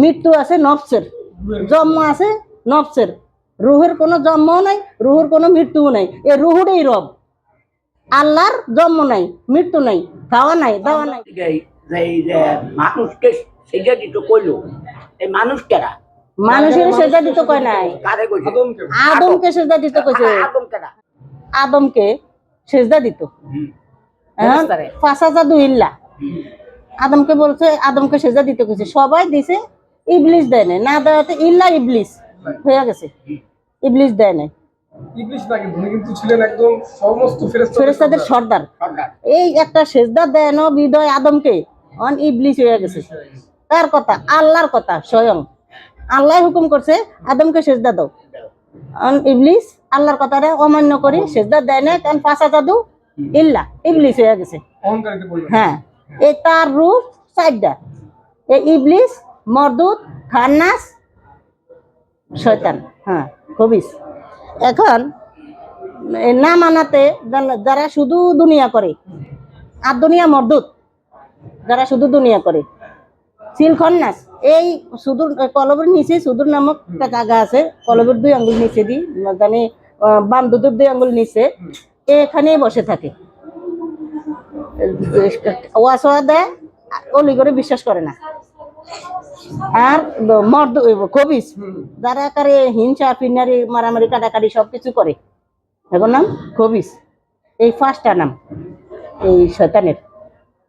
মৃত্যু আছে নফসের জন্ম আছে নফসের রুহের কোনো জন্ম নাই রুহুর কোনো মৃত্যুও নাই। এ রুহুরই রব। আল্লাহর জন্ম নাই মৃত্যু নাই খাওয়া নাই দাওয়া নাই। মানুষকে সেজা দিত কইলো এই মানুষ কেরা? মানুষের সেজা দিতে কয় নাই। আদমকে। সেজা দিতে কইছে। আদমকে সেজদা দিত। হুম। ফাঁসা জাদু ইল্লা। আদমকে বলছে আদমকে সেজা দিতে কইছে। সবাই দিছে ইবলিস দেয় নাই। না দেওয়াতে ইল্লা ইবলিস হয়ে গেছে। ইবলিস দেয় নাই। না ফেরেস্তাদের সর্দার। এই একটা সেজদা দেয় না বিদয় আদমকে অন হয়ে গেছে। কার কথা আল্লাহর কথা স্বয়ং। আল্লাহ হুকুম করছে আদমকে সেজদা দাও। অন ইবলিস আল্লাহর কথাটা অমান্য করে সেজদা দেয় না কারণ পাঁচা জাদু ইল্লা ইবলিস হয়ে গেছে। হ্যাঁ। এই তার রূপ চারটা এই ইবলিস মরদুদ খান্নাস শয়তান। হ্যাঁ খবিস এখন না মানাতে যারা- শুধু দুনিয়া করে আর দুনিয়া মরদুদ যারা শুধু দুনিয়া করে। সিল খন্নাস এই সুদূর কলবের নিচে সুদূর নামক একটা জায়গা আছে কলবের দুই আঙ্গুল নিচে দি জানি আহ, বাম দুধের দুই আঙ্গুল নিচে এখানেই বসে থাকে। ওয়াসোয়া দেয় অলি করে বিশ্বাস করে না। আর মর্দ কবিস যারা আকারে হিংসা ফিনারি মারামারি কাটাকাটি সব কিছু করে। এখন নাম কবিস এই ফার্স্টটা নাম এই শয়তানের।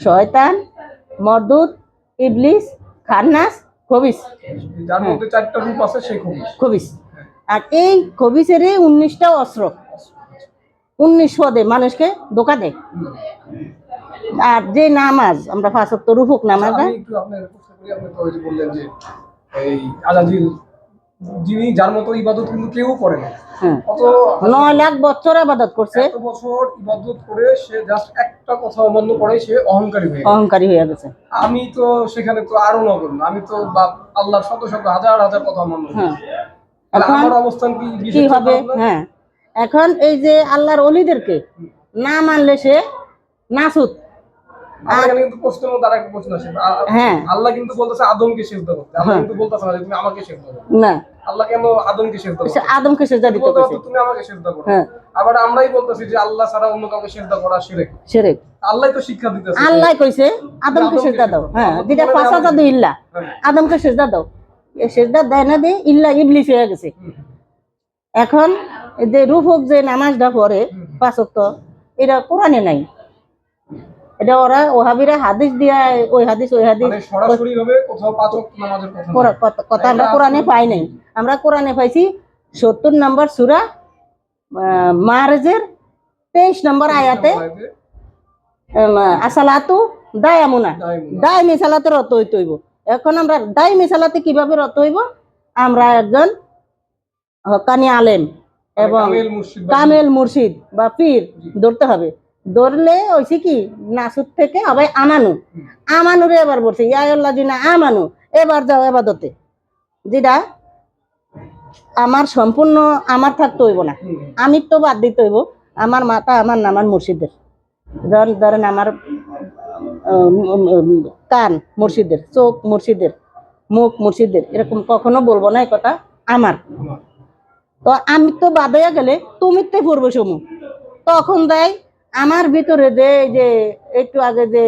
শয়তান মরদুদ ইবলিস খান্নাস কবিস খুবই খবিস আর এই খবিসের উনিশটা অস্ত্র। উনিশ পদে মানুষকে ধোকা দেয়। আর যে নামাজ আমরা ফাঁসক্ত রুফুক নামাজ আপনি তো ওই বললেন যে এই আজাজিল যিনি যার মতো ইবাদত কিন্তু কেউ করে না। হ্যাঁ। নয় লাখ বছর আবাদত করছে। এত বছর ইবাদত করে সে জাস্ট একটা কথা অমান্য করে সে অহংকারী হয়ে অহংকারী হয়ে গেছে। আমি তো সেখানে তো আরও নগর আমি তো আল্লাহর শত শত হাজার হাজার কথা অমান্য। হ্যাঁ। আমার অবস্থান কি কি হবে? হ্যাঁ। এখন এই যে আল্লাহর অলিদেরকে না মানলে সে এখানে কিন্তু প্রশ্নের মধ্যে আরেকটা প্রশ্ন আছে হ্যাঁ। আল্লাহ কিন্তু বলতেছে আদমকে সেজদা করতে আল্লাহ হ্যাঁ। কিন্তু বলতেছে না তুমি আমাকে সেজদা করো। না। আল্লাহ কেন আদমকে সেজদা করো আদমকে সেজদা দিতে বলতে তুমি আমাকে সেজদা করো। হ্যাঁ। আবার আমরাই বলতেছি যে আল্লাহ ছাড়া অন্য কাউকে সেজদা করা শিরক সেরেক। আল্লাহ তো শিক্ষা দিতেছে আল্লাহ কইছে আদমকে দাও। হ্যাঁ। যেটা ইল্লা। আদমকে সেজদা দাও। দেয় না দিয়ে ইল্লা ইবলিস হয়ে গেছে। এখন যে রূপক যে নামাজটা পড়ে পাঁচক্ত এটা কোরআনে নাই। এটা ওরা ওহাবিরা হাদিস দিয়া ওই হাদিস ওই হাদিস মানে কথা আমরা কোরআনে পাই নাই। আমরা কোরআনে পাইছি সত্তর নম্বর সুরা মাহারেজের তেইশ নম্বর আয়াতে আসালাতু দায়ামুনা। দায় মিসালাতে রত হইতে হইব। এখন আমরা দায় মিসালাতে কীভাবে রত হইব? আমরা একজন হকানি আলেম এবং কামেল মুর্শিদ বা- কামেল মুর্শিদ বা পীর ধরতে হবে। ধরলে হয়েছে কি? নাসুদ থেকে হবে আমানু। আমানুরে এবার বলছে ইয়াল্লাহ জিনা আমানু এবার যাও এবাদতে। যেটা আমার সম্পূর্ণ আমার থাকতে হইব না। আমি তো বাদ দিতে হইব আমার মাথা আমার নাম আমার মুর্শিদের। ধরেন ধরেন আমার কান মুর্শিদের চোখ মুর্শিদের মুখ মুর্শিদের এরকম কখনো বলব না কথা আমার। তো আমি তো বাদ হয়ে গেলে তুমি তো পড়ব সমু তখন দেয় আমার ভিতরে যে যে একটু আগে যে,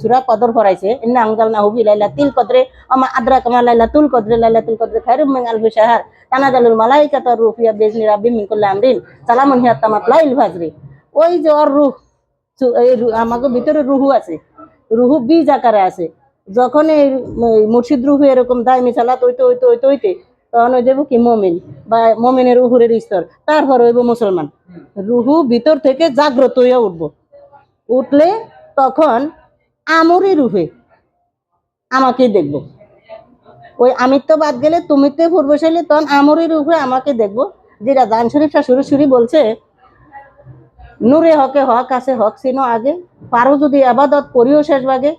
সুরা কদর করাইছে ইন্না আঙ্গাল না হুবি লাইলা তিল কদরে আমা আদ্রা কামা লাইলা তুল কদরে লাইলা তুল কদরে খায়রুম মিন আলফি শাহর তানাজালুল মালাইকাতা রুফিয়া বিজনি রাব্বিম মিন কুল্লি আমরিন, সালামুন হিয়া তামাত লাইল ফাজরি। ওই যে ওর রুহ এই আমাকে ভিতরে রুহু আছে, রুহু বীজ আকারে আছে। যখন এই মুর্শিদ রুহু এরকম দায় মিশালাত হইতে হইতে হইতে হইতে তখন হয়ে যাব কি, মমিন, বা মমিনের উহুরের স্তর, তারপর হইব মুসলমান। রুহু ভিতর থেকে জাগ্রত হয়ে উঠবো। উঠলে তখন আমরই রুহে আমাকে দেখব। ওই আমির তো বাদ গেলে তুমি তো পূর্ব শৈলী তখন আমরই রুহে আমাকে দেখব। যেটা দান শরীফ সুরি সুরি বলছে, নূরে হকে হক আছে, হক চিনো আগে। পারো যদি আবাদত করিও শেষ ভাগে।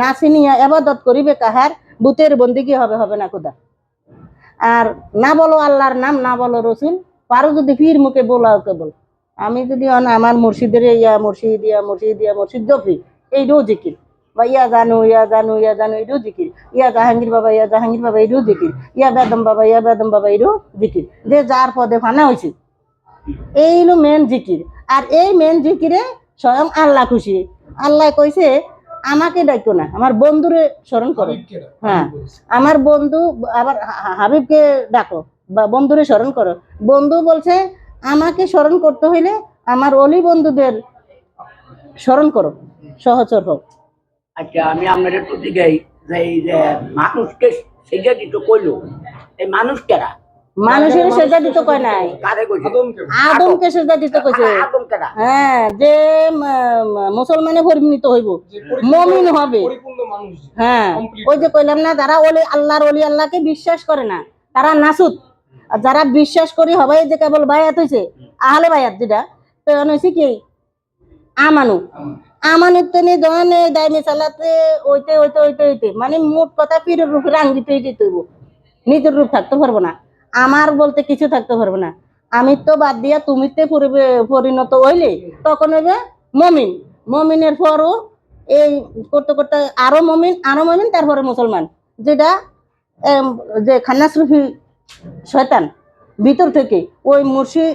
না চিনিয়া আবাদত করিবে কাহার, বুতের বন্দিগি হবে হবে না খুদা। আর না বলো আল্লাহর নাম, না বলো রসুল, পারো যদি ফির মুখে বলাও কেবল আমি যদি আমার মুর্শিদের ইয়া মুর্শিদ ইয়া মুর্শিদ ইয়া মুর্শিদ জফি এই রোজিকির বা ইয়া জানু ইয়া জানু ইয়া জানু এটাও জিকির। ইয়া জাহাঙ্গীর বাবা, ইয়া জাহাঙ্গীর বাবা এটাও জিকির। ইয়া বেদম বাবা, ইয়া বেদম বাবা এটাও জিকির। যে যার পদে ফানা হয়েছে এই হলো মেন জিকির। আর এই মেন জিকিরে স্বয়ং আল্লাহ খুশি। আল্লাহ কইছে আমাকে ডাকো না আমার বন্ধুরে স্মরণ করো। হ্যাঁ আমার বন্ধু আবার হাবিবকে ডাকো বা বন্ধুরে স্মরণ করো। বন্ধু বলছে আমাকে স্মরণ করতে হইলে আমার অলি বন্ধুদের স্মরণ করো সহচর হোক। আচ্ছা আমি আপনার একটু দিকে যে এই মানুষকে সেজে দিত কইলো এই মানুষ কেরা? মানুষের সেজা দিতে কয় নাই? আদমকে সেজা দিতে কইছে। হ্যাঁ যে মুসলমানে পরিণত হইব মমিন হবে। পরিপূর্ণ মানুষ যে। হ্যাঁ ওই যে কইলাম না যারা ওলি আল্লাহর ওলি আল্লাহকে বিশ্বাস করে না তারা নাসুদ আর যারা বিশ্বাস করি হবে যে কেবল বায়াত হইছে আহলে বায়াত যেটা তো এখন হইছে কি? আমানু। আমানুর তো নিয়ে যখন এই দায়মে চালাতে ওইতে ওইতে ওইতে ওইতে মানে মোট কথা পীরের রূপে রাঙ্গিতে যেতে নিজের রূপ থাকতে পারব না। আমার বলতে কিছু থাকতে পারবে না। আমি তো বাদ দিয়া তুমিতে পরিণত হইলে তখন হইবে মমিন। মমিনের পরও এই করতে করতে আরও মমিন আরও মমিন, তারপরে মুসলমান। যেটা যে খান্নাসরুফি শয়তান ভিতর থেকে, ওই মুর্শিদ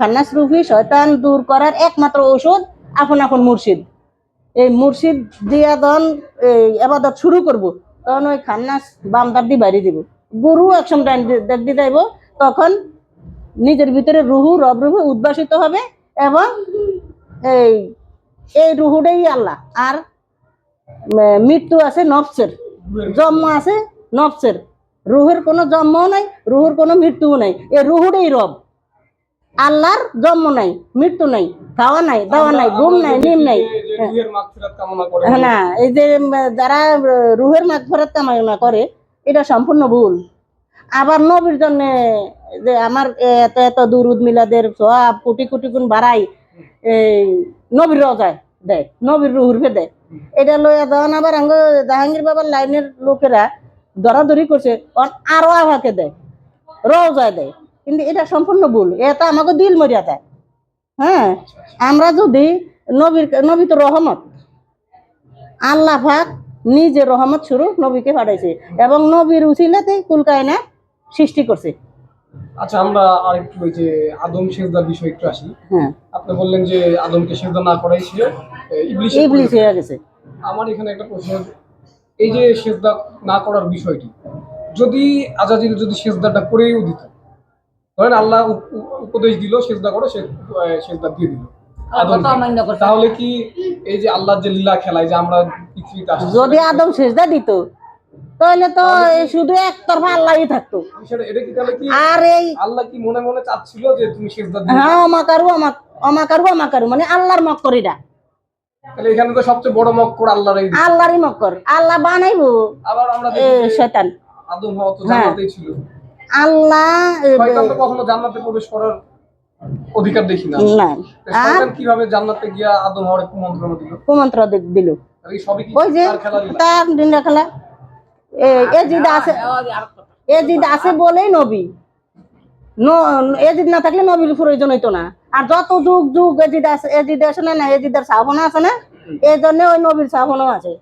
খান্নাসরুফি শয়তান দূর করার একমাত্র ঔষধ আপন আপন মুর্শিদ। এই মুর্শিদ দিয়া দন এই আবাদত শুরু করব, তখন ওই খান্নাস বামদার দিয়ে বাড়ি দিব। গুরু দিয়ে যাইব তখন নিজের ভিতরে রুহু রব রুহু উদ্ভাসিত হবে এবং এই এই রুহুটাই আল্লাহ আর মৃত্যু আছে নফসের জন্ম আছে নফসের রুহের কোনো জন্মও নাই রুহুর কোনো মৃত্যুও নাই এই রুহুটাই রব আল্লাহর জন্ম নাই মৃত্যু নাই খাওয়া নাই দাওয়া নাই ঘুম নাই নিম নাই কামনা হ্যাঁ না এই যে যারা রুহের মাগ ফেরত কামাইনা করে এটা সম্পূর্ণ ভুল। আবার নবীর জন্য যে আমার এত এত দুরুদ মিলাদের সব কোটি কোটি গুণ বাড়াই, এই নবীর রজায় দেয়, নবীর রুহুর ফে দেয় এটা লইয়া দেওয়ান আবার আঙ্গ জাহাঙ্গীর বাবার লাইনের লোকেরা দরাদরি করছে আরও আমাকে দেয় রজায় দেয়। কিন্তু এটা সম্পূর্ণ ভুল এটা আমাকে দিল মরিয়া দেয়। হ্যাঁ আমরা যদি নবীর, নবী তো রহমত। আল্লাহ পাক নিজে রহমত শুরু নবীকে পাঠাইছে। এবং নবীর উচিলাতে কুলকায়না সৃষ্টি করছে। আচ্ছা আমরা আর একটু ওই যে আদম সেজদার বিষয় একটু আসি। হ্যাঁ। আপনি বললেন যে আদমকে সেজদা না করাই ছিল ইবলিশ ইবলিস হয়ে গেছে। আমার এখানে একটা প্রশ্ন এই যে সেজদা না করার বিষয়টি যদি আজাজিল যদি সেজদাটা করেও দিত ধরেন আল্লাহ উপ- উপ- উপদেশ দিল সেজদা করো সে সেজদা দিয়ে দিল। তাহলে কি এই যে আল্লাহর যে লীলা খেলায় যে আমরা পৃথিবীতে যদি আদম সেজদা দিত তাহলে তো শুধু একতরফা আল্লাহই থাকতো। এটা কি তাহলে কি আর এই আল্লাহ কি মনে মনে চাচ্ছিল যে তুমি সেজদা দিও হ্যাঁ অমাকারু অমাক অমাকারু অমাকারু মানে আল্লাহর মক্করিটা তাহলে এখানে তো সবচেয়ে বড় মক্কর আল্লাহরই মক্কর। আল্লাহ বানাইবো। আবার আমরা শয়তান। আদম হওয়া তো হ্যাঁ। জান্নাতেই ছিল। আল্লাহ শয়তান তো কখনো জান্নাতে প্রবেশ করার অধিকার দেখি না। না। আর শয়তান কীভাবে জান্নাতে গিয়া আদম হওয়ার কুমন্ত্রণা দিল? কুমন্ত্র দিল। ওই যে তার খেলা লীলা? তার দিন খেলা। এজিদ আছে এজিদ আছে বলেই নবী। ন- এজিদ না থাকলে নবীর প্রয়োজন হইতো না। আর যত যুগ যুগ এজিদ আছে এজিদ আছে না না এজিদের সাহনা আছে না এই জন্য ওই নবীর সাহনও আছে।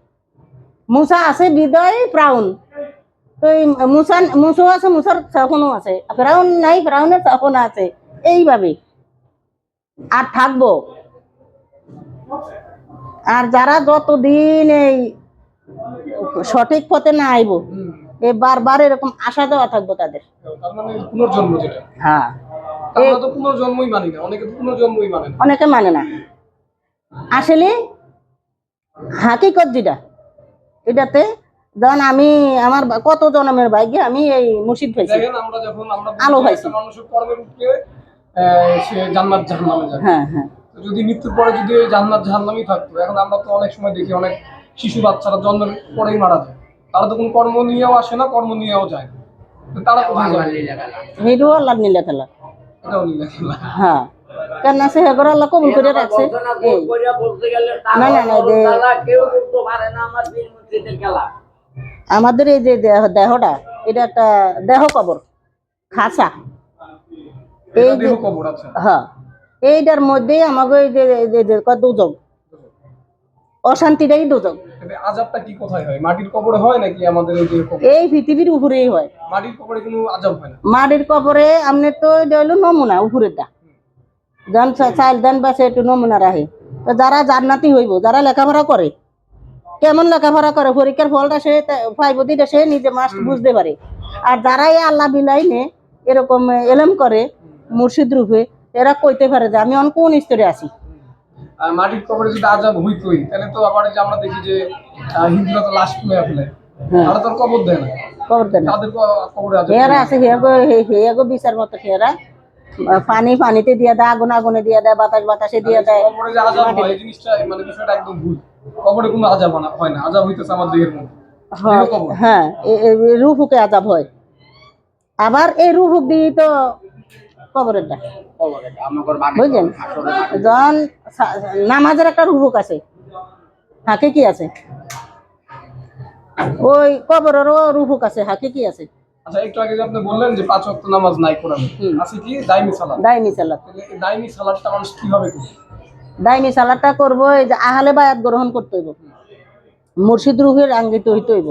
মুসা আছে বিদয় প্রাউন। তো মুসা মুসো আছে মুসার সাহনও আছে। প্রাউন নাই ফেরাউনের সাহনা আছে। এইভাবে। আর থাকব। আর যারা যতদিন এই সঠিক পথে না আইব এ বারবার এরকম আশা দেওয়া থাকব তাদের। মানে হ্যাঁ। মানি অনেকে মানে না। অনেকে মানে না। আসলে হাকিকত যেটা এটাতে যেমন আমি আমার কত জন্মের ভাগ্যে আমি এই মুর্শিদ পাইছি। আমরা বলি আলো যে পাইছি। সে জান্নাত জাহান্নামে যাবে। হ্যাঁ হ্যাঁ। যদি মৃত্যুর পরে যদি ওই জান্নাত জাহান্নামই থাকতো এখন আমরা তো অনেক সময় দেখি অনেক শিশু বাচ্চারা জন্মের পরেই মারা যায়। তারা তো কোনো কর্ম নিয়েও আসে না কর্ম নিয়েও যায়। তারা কোথায় যায় হিরো আল্লাহ নীলা খেলা। এটাও লীলা খেলা। হ্যাঁ। কেন সে হেগর আল্লাহ কবুল করে রাখছে। না, না, না, যে- কেউ বলতে পারে না আমার বীর মুর্শিদের খেলা। আমাদের এই যে দেহ দেহটা এটা একটা দেহ কবর খাসা এই যে আছে হ্যাঁ এইটার মধ্যেই আমাকে এই যে দুজক অশান্তিটাই দুজক তবে আজাবটা কি কোথায় হয়? মাটির কবরে হয় নাকি আমাদের এই যে এই পৃথিবীর উপরেই হয়। মাটির কবরে কোনো আজাব হয় না? মাটির কবরে আমনে তো এটা নমুনা উপরেরটা। চা- চাল ধান বাসে একটু নমুনা রাখে। তো যারা জান্নাতি হইব যারা লেখাপড়া করে কেমন লেখাপড়া করে পরীক্ষার ফলটা সে ফাইভ দিটা সে নিজে মাস্ট বুঝতে পারে। আর যারা এই আল্লাহ বিলাইনে এরকম এলম করে মুর্শিদ রূপে এরা কইতে পারে যে আমি অন কোন স্তরে আছি? আর মাটির কবরে যদি আজাব হইতোই তাহলে তো আবার যে আমরা দেখি যে হিন্দুরা তো লাশ পুড়ে ফেলে। হ্যাঁ। তারা তো কবর দেয় না। কবর দেন তাদের কবরে আজাব হেয়ারা আছে হেয়াগো হেয়াগো বিচার মতো হেয়ারা পানি পানিতে দিয়ে দেয় আগুন আগুনে দিয়ে দেয় বাতাস বাতাসে দিয়ে দেয়। কবরে যে আজাব হয় এই জিনিসটা মানে বিষয়টা একদম ভুল। কবরে কোনো আজাব হয় না- হয় না। আজাব হইতেছে আমার দেহের মধ্যে। হয়, রুহুকে আজাব হয়। আবার এই রুহুক দিয়েই তো মাঠে বুঝলেন? যখন নামাজের একটা রুহুক আছে। হাকে কি আছে? ওই কবরেরও রুহুক আছে হাকে কি আছে? আচ্ছা একটু আগে যে আপনি বললেন যে পাঁচ ওয়াক্ত নামাজ নাই কোরআনে আছে কি? দাইমি সালাত। দাইমি সালাত। দাইমি সালাতটা মানুষ কীভাবে করবে? দাইমি সালাদটা করব এই যে আহালে বায়াত গ্রহণ করতে হইব। মুর্শিদ রুহের আঙ্গিত হইতে হইব।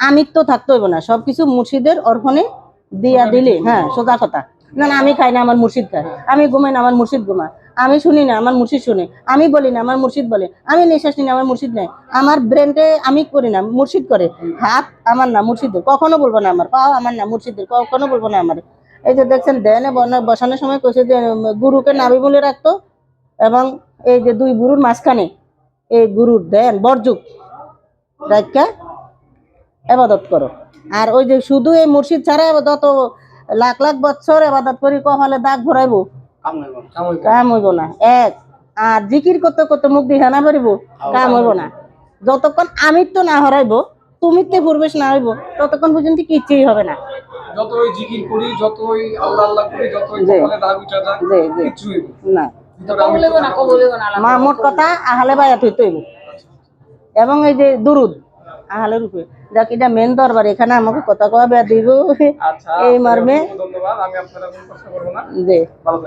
আমিত্ব থাকতে হইব না সবকিছু মুর্শিদের অর্পণে দিয়া দিলে হ্যাঁ সোজা কথা না না, আমি খাই না, আমার মুর্শিদ খায়। আমি ঘুমাই না, আমার মুর্শিদ ঘুমা আমি শুনি না, আমার মুর্শিদ শুনে। আমি বলি না, আমার মুর্শিদ বলে। আমি নিঃশ্বাস নিই আমার মুর্শিদ নেয় আমার ব্রেনকে আমি করি না, মুর্শিদ করে। হাত আমার না, মুর্শিদের। কখনো বলব না আমার, পাও আমার না, মুর্শিদের। কখনো বলব না আমার। এই যে দেখছেন, দেনে বসানোর সময় কইছে যে গুরুকে নাবি বলে রাখতো, এবং এই যে দুই গুরুর মাঝখানে এই গুরুর দেন, বরযুগ। রাখা এবাদত করো। আর ওই যে শুধু এই মুর্শিদ ছাড়া যত লাখ লাখ বছর এবাদত করি কপালে দাগ ভরাইবো? কাম হইব না। কাম হইতে কাম হইব না। এক আর জিকির করতে করতে মুখ দিয়ে হেনা পারিব কাম হইব না। যতক্ষণ আমি তো না হরাইব তুমি তে পূর্বেশ না হইব ততক্ষণ পর্যন্ত কিচ্ছুই হবে না। যতই জিকির করি যতই আল্লাহ আল্লাহ করি যতই কপালে দাগ উঠা যাক জি জি। হইব না। ভিতরে আমি তো- মা মোট কথা আহালে বায়াত হইতে হইব। এবং এই যে দুরুদ আহালের উপরে যাক এটা মেন দরবার এখানে আমাকে কথা কবে দিব। আচ্ছা এই মর্মে ধন্যবাদ আমি আপনারা কোনো প্রশ্ন করব না। যে ভালো